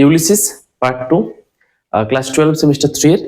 Ulysses part two class twelve semester three এর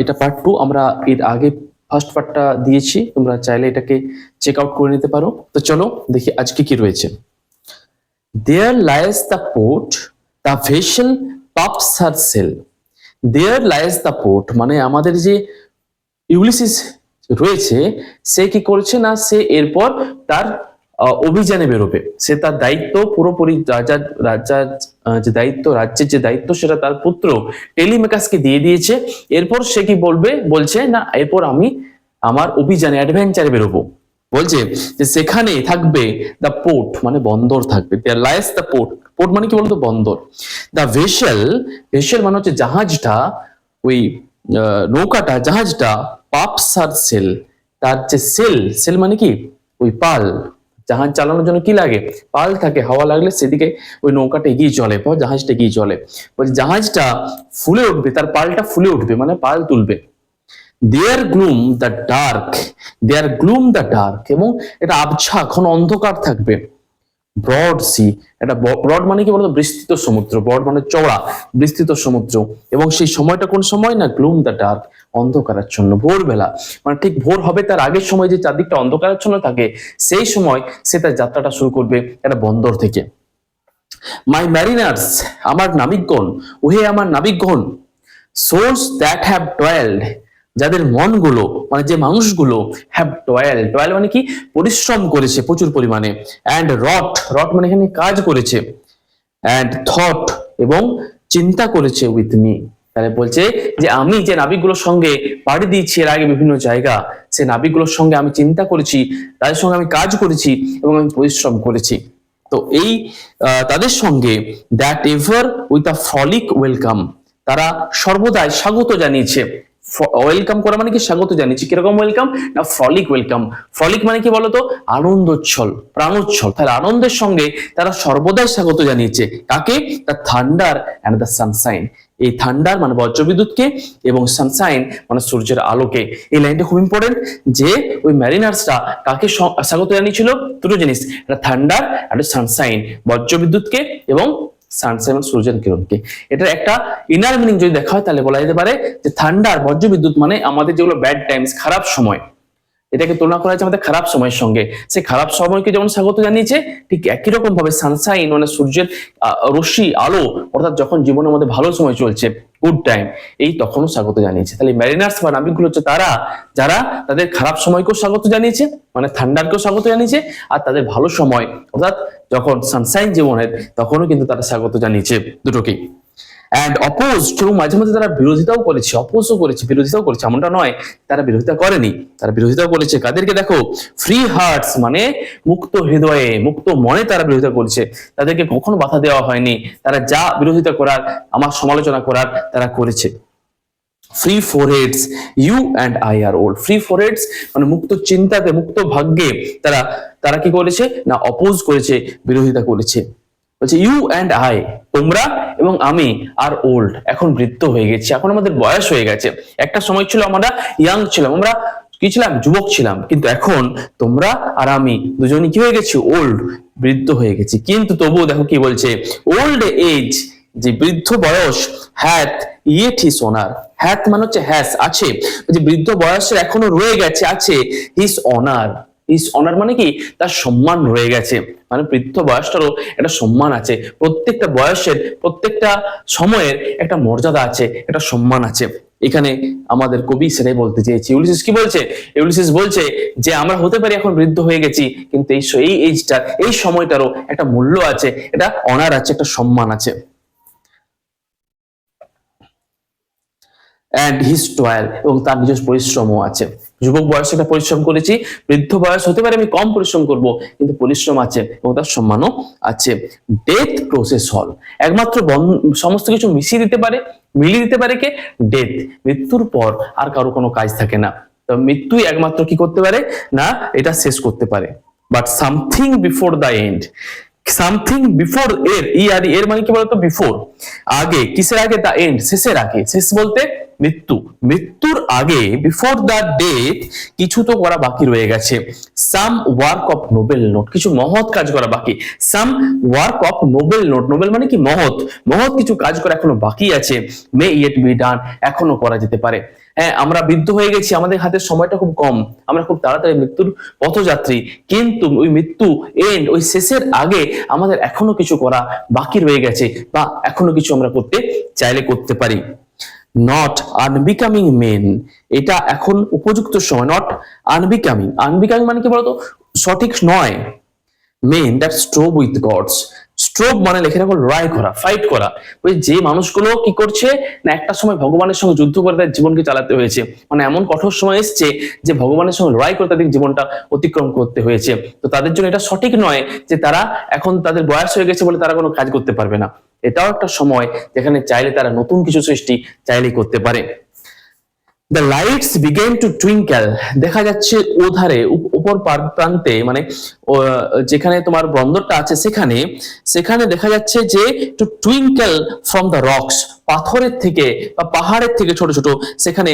এটা part two আমরা এর আগে ফার্স্ট পার্টটা দিয়েছি, তোমরা চাইলে এটাকে চেক আউট করে নিতে পারো। তো চলো দেখি আজকে কি রয়েছে। There lies the port the vessel puffs her sail there lies the port মানে আমাদের যে ইউলিসিস রয়েছে, সে কি করছে না, সে এরপর তার অভিযানে বেরোবে। সে তার দায়িত্ব পুরোপুরি রাজার রাজার যে দায়িত্ব, রাজ্যের যে দায়িত্ব, সেটা তার পুত্র টেলিমেকাসকে দিয়ে দিয়েছে। এরপর সে কি বলবে? বলছে, না, এরপর আমি আমার অভিযানে অ্যাডভেঞ্চারে বেরোবো। বলছে যে, সেখানে থাকবে দ্য পোর্ট মানে বন্দর থাকবে। There lies the port port মানে কি বলতো? বন্দর। দ্য ভেসেল ভেসেল মানে হচ্ছে জাহাজটা, ওই নৌকাটা, জাহাজটা পাপস আর সেল তার যে সেল সেল মানে কি? ওই পাল। জাহাজ চালানোর জন্য কি লাগে? পাল থাকে, হাওয়া লাগলে সেদিকে ওই নৌকাটা এগিয়ে চলে, বা জাহাজটা এগিয়ে চলে। বলছে, জাহাজটা ফুলে উঠবে, তার পালটা ফুলে উঠবে মানে পাল তুলবে। There gloom the dark there gloom the dark এবং এটা আবছা ঘন অন্ধকার থাকবে। ব্রড সি এটা ব্রড মানে কি বলতো? বিস্তৃত সমুদ্র ব্রড মানে চওড়া, বিস্তৃত সমুদ্র। এবং সেই সময়টা কোন সময়? না গ্লুম দ্য ডার্ক অন্ধকারাচ্ছন্ন ভোরবেলা। মানে ঠিক ভোর হবে তার আগের সময় যে চারদিকটা অন্ধকারাচ্ছন্ন থাকে, সেই সময় সে তার যাত্রাটা শুরু করবে একটা বন্দর থেকে। মাই ম্যারিনার্স আমার নাবিকগণ, ওহে আমার নাবিকগণ সোর্স দ্যাট হ্যাভ টয়েলড যাদের মনগুলো মানে যে মানুষগুলো হ্যাভ টয়েল টয়েল মানে কি? পরিশ্রম করেছে প্রচুর পরিমাণে। অ্যান্ড রট রট মানে এখানে কাজ করেছে। অ্যান্ড থট এবং চিন্তা করেছে উইথ মি তাহলে বলছে যে আমি যে নাবিকগুলোর সঙ্গে পাড়ি দিয়েছি এর আগে বিভিন্ন জায়গা, সে নাবিকগুলোর সঙ্গে আমি চিন্তা করেছি, তাদের সঙ্গে আমি কাজ করেছি এবং আমি পরিশ্রম করেছি। তো এই তাদের সঙ্গে that ever with a frolic welcome তারা সর্বদাই স্বাগত জানিয়েছে। ওয়েলকাম করা মানে কি? স্বাগত জানিয়েছে কীরকম ওয়েলকাম না ফলিক ওয়েলকাম ফলিক মানে কি বলতো? আনন্দোচ্ছল, প্রাণোচ্ছল। তাহলে আনন্দের সঙ্গে তারা সর্বদাই স্বাগত জানিয়েছে। কাকে? The thunder and the sunshine এই থান্ডার মানে বজ্রবিদ্যুৎকে এবং সানসাইন মানে সূর্যের আলোকে। এই লাইনটা খুব ইম্পর্টেন্ট যে ওই ম্যারিনার্সরা কাকে স্বাগত জানিয়েছিল? দুটো জিনিস। থান্ডার একটা সানসাইন বজ্রবিদ্যুৎকে এবং সূর্যের কিরণকে এটার একটা ইনার মিনিং যদি দেখা হয়, তাহলে বলা যেতে পারে যে থান্ডার মানে আমাদের যেগুলো ব্যাড টাইমস খারাপ সময়। এটাকে তুলনা করা হয়েছে আমাদের খারাপ সময়ের সঙ্গে। সেই খারাপ সময়কে যেমন স্বাগত জানিয়েছে, ঠিক একই রকম ভাবে সানসাইন মানে সূর্যের রশ্মি, আলো, অর্থাৎ যখন জীবনের মধ্যে ভালো সময় চলছে গুড টাইম এই তখনও স্বাগত জানিয়েছে। তাহলে ম্যারিনার্স বা নাবিকগুলো হচ্ছে তারা, যারা তাদের খারাপ সময়কেও স্বাগত জানিয়েছে মানে ঠান্ডারকেও স্বাগত জানিয়েছে, আর তাদের ভালো সময়, অর্থাৎ যখন সানসাইন জীবনের তখনও কিন্তু তারা স্বাগত জানিয়েছে দুটোকেই। অ্যান্ড অপোজ কেউ মাঝে মাঝে তারা বিরোধিতাও করেছে অপোজও করেছে, বিরোধিতাও করেছে, এমনটা নয়, তারা বিরোধিতা করেনি। তারা বিরোধিতাও করেছে। কাদেরকে দেখো? ফ্রি হার্টস মানে মুক্ত হৃদয়ে, মুক্ত মনে তারা বিরোধিতা করেছে। তাদেরকে কখনো বাধা দেওয়া হয়নি। তারা যা বিরোধিতা করার, আমার সমালোচনা করার তারা করেছে। Free foreheads you and I are old free foreheads মানে মুক্ত চিন্তাতে, মুক্ত ভাগ্যে তারা তারা কি করেছে? না অপোজ করেছে, বিরোধিতা করেছে। বলছে ইউ অ্যান্ড আই তোমরা এবং আমি আর ওল্ড এখন বৃদ্ধ হয়ে গেছি, এখন আমাদের বয়স হয়ে গেছে। একটা সময় ছিল আমরা ইয়াং ছিলাম, আমরা কি ছিলাম? যুবক ছিলাম। কিন্তু এখন তোমরা আর আমি দুজনই কি হয়ে গেছি? ওল্ড বৃদ্ধ হয়ে গেছি। কিন্তু তবুও দেখো কি বলছে ওল্ড এজ যে বৃদ্ধ বয়স hath yet his honour hath মানে হচ্ছে হ্যাস, আছে। যে বৃদ্ধ বয়সের এখনও রয়ে গেছে, আছে, হিস অনার। হিস অনার মানে কি? তার সম্মান রয়ে গেছে। মানে বৃদ্ধ বয়সটারও একটা সম্মান আছে। প্রত্যেকটা বয়সের, প্রত্যেকটা সময়ের একটা মর্যাদা আছে, একটা সম্মান আছে। এখানে আমাদের কবি সেটাই বলতে চেয়েছি। ইউলিসিস কি বলছে? ইউলিসিস বলছে যে, আমরা হতে পারি এখন বৃদ্ধ হয়ে গেছি, কিন্তু এই এই এই সময়টারও একটা মূল্য আছে, এটা অনার আছে, একটা সম্মান আছে। অ্যান্ড হিস টয়েল এবং তার নিজস্ব পরিশ্রমও আছে। যুবক বয়সে একটা পরিশ্রম করেছি, বৃদ্ধ বয়স হতে পারে আমি কম পরিশ্রম করব, কিন্তু পরিশ্রম আছে এবং তার সম্মানও আছে। ডেথ প্রসেস হল। একমাত্র সমস্ত কিছু মিশিয়ে দিতে পারে, মিলিয়ে দিতে পারে কে? ডেথ মৃত্যুর পর আর কারও কোনো কাজ থাকে না। তো মৃত্যুই একমাত্র কি করতে পারে? না, এটা শেষ করতে পারে। But something before the end something before এর ই আর এর মানে কি বলতো? বিফোর আগে, কিসের আগে? দা এন্ড শেষের আগে। শেষ বলতে মৃত্যু। মৃত্যুর আগে বিফোর দ্য ডেথ কিছু তো করা বাকি রয়ে গেছে। Some work of noble note কিছু মহৎ কাজ করা বাকি। Some work of noble note noble মানে কি মহৎ? মহৎ কিছু কাজ করা এখনও বাকি আছে। মে ইয়েট বি ডান এখনও করা যেতে পারে। হ্যাঁ আমরা বৃদ্ধ হয়ে গেছি, আমাদের হাতে সময়টা খুব কম। আমরা খুব তাড়াতাড়ি মৃত্যুর পথযাত্রী। কিন্তু ওই মৃত্যু এন্ড ওই শেষের আগে আমাদের এখনও কিছু করা বাকি রয়ে গেছে, বা এখনও কিছু আমরা করতে চাইলে করতে পারি। নট আনবিকামিং মেন এটা এখন উপযুক্ত সময় নট আনবিকামিং আনবিকামিং মানে কি বলতো? সঠিক নয়। Men that strove with gods strove মানে লেখে রাখো, লড়াই করা ফাইট করা। ওই যে মানুষগুলো কি করছে? না, একটা সময় ভগবানের সঙ্গে যুদ্ধ করে তাদের জীবনকে চালাতে হয়েছে। মানে এমন কঠোর সময় এসছে যে ভগবানের সঙ্গে লড়াই করে তাদের জীবনটা অতিক্রম করতে হয়েছে। তো তাদের জন্য এটা সঠিক নয় যে তারা এখন তাদের বয়স হয়ে গেছে বলে তারা কোনো কাজ করতে পারবে না। এটাও একটা সময় যেখানে চাইলে তারা নতুন কিছু সৃষ্টি চাইলেই করতে পারে। The lights begin to twinkle দেখা যাচ্ছে ওধারে উপ- উপর প্রান্তে মানে যেখানে তোমার বন্দরটা আছে সেখানে সেখানে দেখা যাচ্ছে যে to twinkle from the rocks পাথরের থেকে বা পাহাড়ের থেকে ছোট ছোট, সেখানে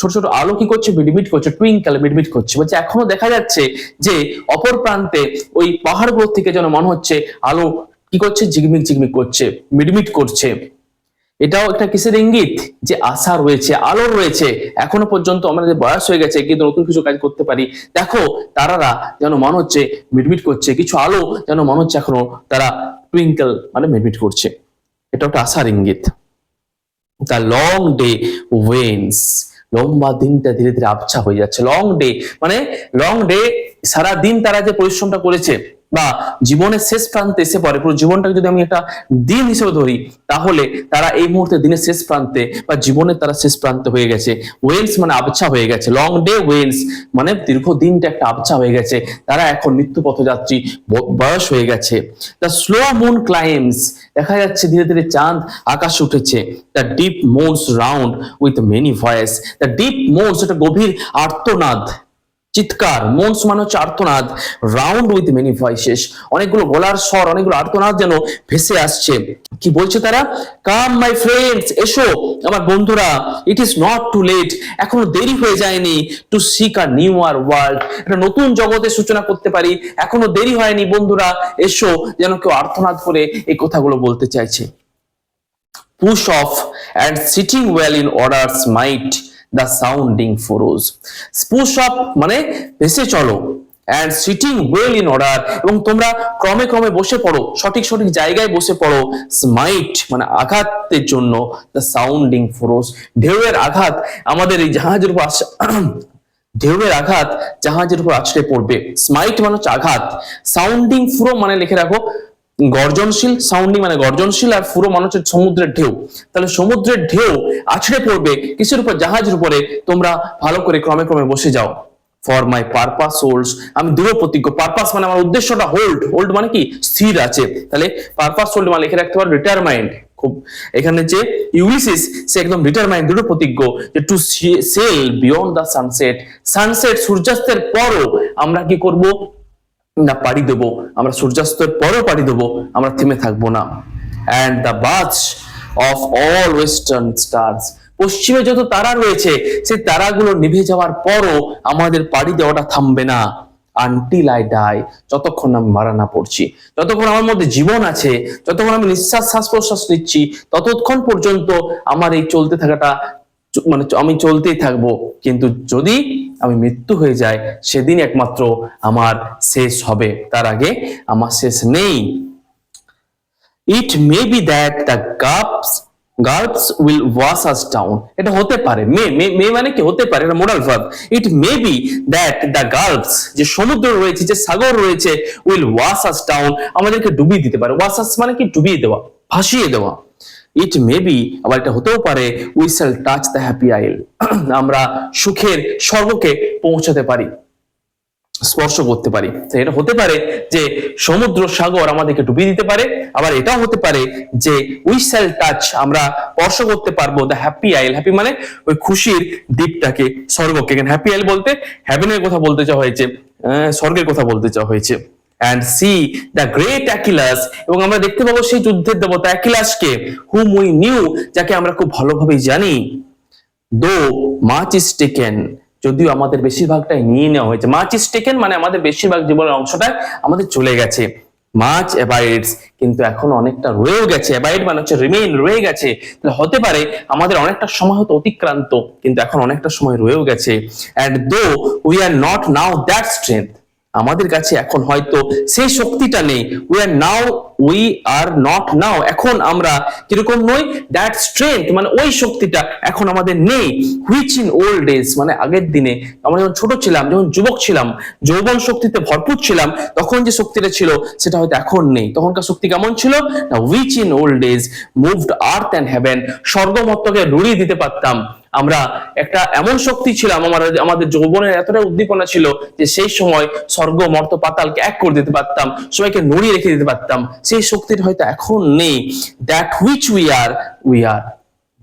ছোট ছোট আলো কি করছে? মিটমিট করছে টুইঙ্কেল মিটমিট করছে। বলছে, এখনও দেখা যাচ্ছে যে অপর প্রান্তে ওই পাহাড়গুলোর থেকে যেন মনে হচ্ছে আলো কি করছে? ঝিকমিক ঝিকমিক করছে, মিটমিট করছে। এটাও একটা কিসের ইঙ্গিত? যে আশা রয়েছে আলো রয়েছে। এখনও পর্যন্ত আমাদের বয়স হয়ে গেছে, কিন্তু নতুন কিছু কাজ করতে পারি। দেখো, তারারা যেন মনে হচ্ছে মিটমিট করছে, কিছু আলো যেন মনে হচ্ছে এখনও তারা টুইঙ্কেল মানে মিটমিট করছে। এটা একটা আশার ইঙ্গিত। দ্য লং ডে ওয়েন্স লম্বা দিনটা ধীরে ধীরে আবছা হয়ে যাচ্ছে। লং ডে মানে লং ডে সারা দিন তারা যে পরিশ্রমটা করেছে বা জীবনের শেষ প্রান্তে এসে পড়ে, পুরো জীবনটাকে যদি আমি একটা দিন হিসেবে ধরি, তাহলে তারা এই মুহূর্তে দিনের শেষ প্রান্তে বা জীবনের তারা শেষ প্রান্তে হয়ে গেছে। ওয়েলস মানে আবছা হয়ে গেছে। লং ডে ওয়েলস মানে দীর্ঘ দিনটা একটা আবছা হয়ে গেছে। তারা এখন মৃত্যু পথযাত্রী বয়স হয়ে গেছে। দ্য স্লো মুন ক্লাইমস দেখা যাচ্ছে ধীরে ধীরে চাঁদ আকাশে উঠেছে। The deep moans round with many voice the deep moans এটা গভীর আর্তনাদ। চিৎকার, মনস মানে হচ্ছে আর্তনাদ রাউন্ড উইথ মেনি ভয়েসেস অনেকগুলো গলার স্বর, অনেকগুলো আর্তনাদ যেন ভেসে আসছে। কি বলছে তারা? কাম মাই ফ্রেন্ডস এসো, আমার বন্ধুরা it is not too late এখনও দেরি হয়ে যায়নি to seek a newer world একটা নতুন জগতের সূচনা করতে পারি, এখনও দেরি হয়নি, বন্ধুরা, এসো, যেন কেউ আর্তনাদ করে এই কথাগুলো বলতে চাইছে। Push off and sitting well in orders might the sounding furrows. Push up মানে ভেসে চলো। And sitting well in order এবং তোমরা ক্রমে ক্রমে বসে পড়ো। সঠিক সঠিক জায়গায় বসে পড়ো। স্মাইট মানে আঘাতের জন্য the সাউন্ডিং furrows ঢেউয়ের আঘাত আমাদের এই জাহাজের উপর ঢেউয়ের আঘাত জাহাজের উপর আছড়ে পড়বে। স্মাইট মানে হচ্ছে আঘাত। সাউন্ডিং ফুরো মানে লিখে রাখো গর্জনশীল সাউন্ডিং মানে গর্জনশীল আর পুরো মানে হচ্ছে সমুদ্রের ঢেউ। তাহলে সমুদ্রের ঢেউ আছড়ে পড়বে কিসের উপর? জাহাজের উপরে। তোমরা ভালো করে ক্রমে ক্রমে বসে যাও। ফর মাই পারপাস হোল্ডস আমি দৃঢ় প্রতিজ্ঞ। পারপাস মানে আমার উদ্দেশ্যটা হোল্ড হোল্ড মানে কি? স্থির আছে। তাহলে পারপাস হোল্ড মানে লিখে রাখতে পারো রিটায়ারমেন্ট খুব এখানে যে ইউলিসিস সে একদম ডিটারমাইন্ড দৃঢ় প্রতিজ্ঞ যে to sail beyond the sunset sunset সূর্যাস্তের পরও আমরা কি করব? না পাড়ি দেব, আমরা সূর্যাস্তের পরও পাড়ি দেব, আমরা থেমে থাকব না। And the baths of all western stars পশ্চিমে যত তারা রয়েছে, সেই তারাগুলো নিভে যাওয়ার পরও আমাদের পাড়ি দেওয়াটা থামবে না। আনটিল আই ডাই যতক্ষণ আমি মারা না পড়ছি, যতক্ষণ আমার মধ্যে জীবন আছে, যতক্ষণ আমি নিঃশ্বাস শ্বাস প্রশ্বাস নিচ্ছি, ততক্ষণ পর্যন্ত আমার এই চলতে থাকাটা মানে আমি চলতেই থাকব। কিন্তু যদি আমি মৃত্যু হয়ে যায় সেদিন একমাত্র আমার শেষ হবে। তার আগে আমার শেষ নেই। It may be that the gulfs guards will wash us down এটা হতে পারে। মে মে মানে কি? হতে পারে। এটা moral verb it may be that the guards যে সমুদ্র রয়েছে, যে সাগর রয়েছে উইল ওয়াশ আস ডাউন আমাদেরকে ডুবিয়ে দিতে পারে। ওয়াশ আস মানে কি? ডুবিয়ে দেওয়া, ভাসিয়ে দেওয়া। ইট মে বি আবার এটা হতেও পারে we shall touch the happy isle আমরা সুখের স্বর্গকে পৌঁছাতে পারি, স্পর্শ করতে পারি। এটা হতে পারে যে সমুদ্র সাগর আমাদেরকে ডুবিয়ে দিতে পারে, আবার এটাও হতে পারে যে উই শ্যাল টাচ আমরা স্পর্শ করতে পারব দ্য হ্যাপি আইল হ্যাপি মানে ওই খুশির দ্বীপটাকে, স্বর্গকে। হ্যাপি আইল বলতে হ্যাভেনের কথা বলতে চাওয়া হয়েছে স্বর্গের কথা বলতে চাওয়া হয়েছে। And see the great Achilles এবং আমরা দেখতে পাবো সেই যুদ্ধের দেবতা অ্যাকিলাসকে হুম উই নিউ যাকে আমরা খুব ভালোভাবেই জানি। দো মাচ ইজ টেকেন যদিও আমাদের বেশিরভাগটাই নিয়ে নেওয়া হয়েছে। মাচ ইজ টেকেন মানে আমাদের বেশিরভাগ জীবনের অংশটা আমাদের চলে গেছে। মাচ অ্যাবাইডস কিন্তু এখন অনেকটা রয়েও গেছে। অ্যাবাইড মানে হচ্ছে রিমেইন রয়ে গেছে। তাহলে হতে পারে আমাদের অনেকটা সময় হয়তো অতিক্রান্ত, কিন্তু এখন অনেকটা সময় রয়েও গেছে। And though we are not now that strength আমাদের কাছে এখন হয়তো সেই শক্তিটা নেই। We are now we are not now এখন আমরা কীরকম নই? দ্যাট স্ট্রেংথ মানে ওই শক্তিটা এখন আমাদের নেই। হুইচ ইন ওল্ড ডেজ মানে আগের দিনে আমরা যখন ছোট ছিলাম, যখন যুবক ছিলাম, যৌবন শক্তিতে ভরপুর ছিলাম, তখন যে শক্তিটা ছিল, সেটা হয়তো এখন নেই। তখনকার শক্তি কেমন ছিল? না which in old days moved earth and heaven স্বর্গমত্তকে রুড়িয়ে দিতে পারতাম। আমরা একটা এমন শক্তি ছিলাম, আমার আমাদের যৌবনের এতটা উদ্দীপনা ছিল যে সেই সময় স্বর্গ, মর্ত পাতালকে এক করে দিতে পারতাম, সবাইকে নড়িয়ে রেখে দিতে পারতাম। সেই শক্তিটা হয়তো এখন নেই। That which we are we are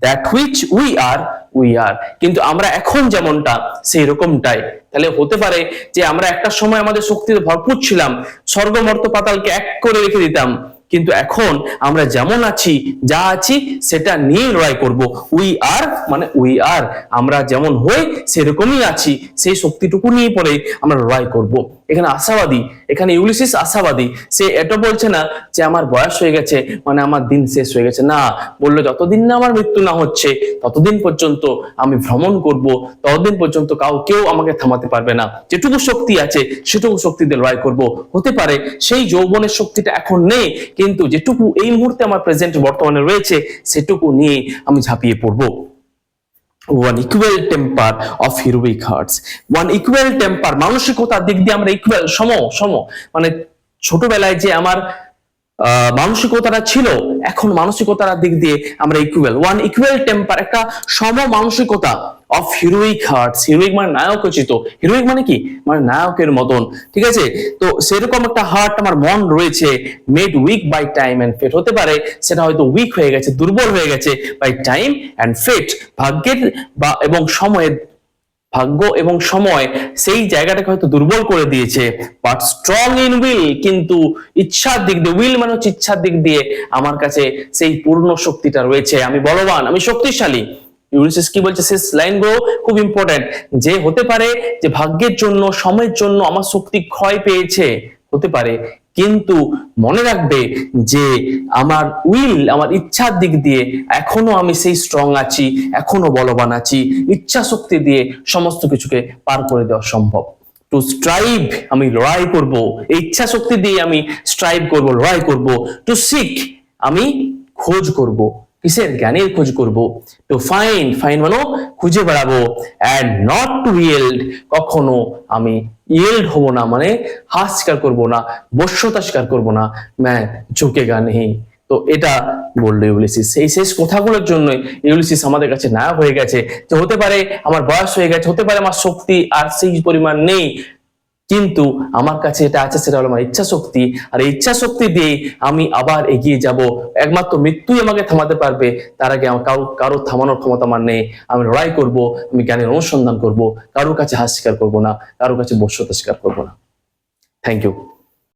that which we are we are কিন্তু আমরা এখন যেমনটা সেই রকমটাই তাহলে হতে পারে যে আমরা একটা সময় আমাদের শক্তিতে ভরপুর ছিলাম স্বর্গমর্ত পাতালকে এক করে রেখে দিতাম। কিন্তু এখন আমরা যেমন আছি, যা আছি, সেটা নিয়ে লড়াই করব। উই আর মানে উই আর আমরা যেমন হই, সেরকমই আছি। সেই শক্তিটুকু নিয়ে পরে আমরা লড়াই করব। এখানে আশাবাদী, এখানে ইউলিসিস আশাবাদী। সে এটা বলছে না যে আমার বয়স হয়ে গেছে মানে আমার দিন শেষ হয়ে গেছে। না, বলল যতদিন না আমার মৃত্যু না হচ্ছে, ততদিন পর্যন্ত আমি ভ্রমণ করব, ততদিন পর্যন্ত কাউ কেউ আমাকে থামাতে পারবে না। যেটুকু শক্তি আছে, সেটুকু শক্তি দিয়ে লড়াই করব। হতে পারে সেই যৌবনের শক্তিটা এখন নেই, কিন্তু যেটুকু এই মুহূর্তে আমার প্রেজেন্ট বর্তমানে রয়েছে, সেটুকু নিয়ে আমি ঝাঁপিয়ে পড়ব। One equal temper of heroic hearts one equal temper মানসিকতার দিক দিয়ে আমরা ইকুয়াল সম সম। মানে ছোটবেলায় যে আমার মানসিকতাটা ছিল, এখন মানসিকতার দিক দিয়ে আমরা ইকুয়াল ওয়ান ইকুয়াল টেম্পার একটা সম মানসিকতা অফ হিরোইক হার্টস হিরোইক মানে নায়কোচিত হিরোইক মানে কি? মানে নায়কের মতন, ঠিক আছে? তো সেরকম একটা হার্ট আমার মন রয়েছে made weak by time and fate হতে পারে সেটা হয়তো উইক হয়ে গেছে, দুর্বল হয়ে গেছে বাই টাইম এন্ড ফেট ভাগ্যের বা এবং সময়ের ভাগ্য এবং সময় সেই জায়গাটাকে হয়তো দুর্বল করে দিয়েছে। বাট স্ট্রং ইন উইল কিন্তু ইচ্ছার দিক দিয়ে উইল মানে হচ্ছে ইচ্ছার দিক দিয়ে আমার কাছে সেই পূর্ণ শক্তিটা রয়েছে। আমি বলবান, আমি শক্তিশালী। ইউলিসিস কি বলছে? শেষ লাইনগুলো খুব ইম্পর্টেন্ট যে হতে পারে যে ভাগ্যের জন্য, সময়ের জন্য আমার শক্তি ক্ষয় পেয়েছে। হতে পারে। কিন্তু মনে রাখবে যে আমার উইল, আমার ইচ্ছার দিক দিয়ে এখনও আমি সেই স্ট্রং আছি, এখনও বলবান আছি ইচ্ছা শক্তি দিয়ে সমস্ত কিছুকে পার করে দেওয়া সম্ভব। টু স্ট্রাইভ আমি লড়াই করব, এই ইচ্ছা শক্তি দিয়ে আমি স্ট্রাইভ করব, লড়াই করব। টু সিক আমি খোঁজ করব, কিসের জ্ঞানের খোঁজ করব? টু ফাইন ফাইন মানে খুঁজে বেড়াবো। অ্যান্ড নট টু ইয়েল্ড কখনো আমি ইয়েল্ড হব না মানে হাস স্বীকার করব না, বশ্যতা স্বীকার করব না, ম্যা, ঝুঁকে গা নেই। তো এটা বলল ইউলিসিস। এই শেষ কথাগুলোর জন্য ইউলিসিস আমাদের কাছে নায়ক হয়ে গেছে। যে হতে পারে আমার বয়স হয়ে গেছে, হতে পারে আমার শক্তি আর সেই পরিমাণ নেই কিন্তু আমার কাছে এটা আছে, সেটা হলো আমার ইচ্ছা শক্তি আর ইচ্ছা শক্তি দিয়ে আমি আবার এগিয়ে যাব। একমাত্র মৃত্যুই আমাকে থামাতে পারবে। তার আগে আমার কারও কারও থামানোর ক্ষমতা আমার নেই। আমি লড়াই করব, আমি জ্ঞানের অনুসন্ধান করব। কারোর কাছে হাস স্বীকার করব না কারোর কাছে বশ্যতা স্বীকার করব না। Thank you